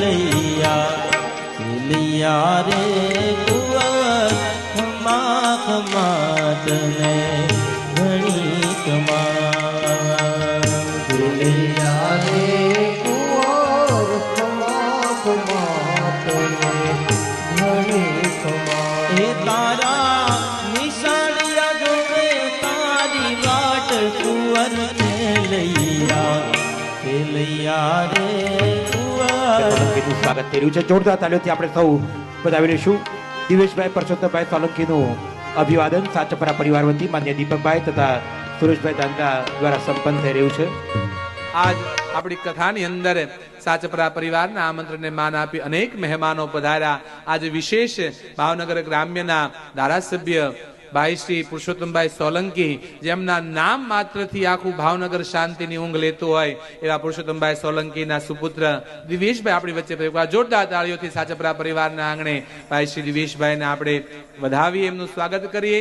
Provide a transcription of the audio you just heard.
ખેલૈયા ખેલૈયા રે કુંવર ખમા ખમા તને ઘણી કમા ખેલૈયા રે કુંવર ખમા ખમા તને ઘણી ખમા એ તારા નિશાળિયા જોવે તારી વાટ કુંવર ખેલૈયા ખેલૈયા રે કુંવર સોલંકીનું સ્વાગત થઈ રહ્યું છે. જોરદાર તાલીઓથી આપણે સૌ વધાવીશું દિવેશભાઈ, પરસોત્તમભાઈ, સોલંકીનું અભિવાદન સાચપરા પરિવાર વતી માન્ય દીપકભાઈ તથા સુરેશભાઈ દાંગા દ્વારા સંપન્ન થઈ રહ્યું છે. આજ આપણી કથાની અંદર સાચપરા પરિવારના આમંત્રણને માન આપી અનેક મહેમાનો પધાર્યા. આજે વિશેષ ભાવનગર ગ્રામ્યના ધારાસભ્ય ભાઈ શ્રી પુરુષોત્તમભાઈ સોલંકી, જેમના નામ માત્રથી આખું ભાવનગર શાંતિની ઊંઘ લેતું હોય, એવા પુરુષોત્તમભાઈ સોલંકીના સુપુત્ર દિવેશભાઈ આપણી વચ્ચે જોરદાર તાળીઓથી સાચપરા પરિવારના આંગણે ભાઈ શ્રી દિવેશભાઈને આપણે વધાવી એમનું સ્વાગત કરીએ.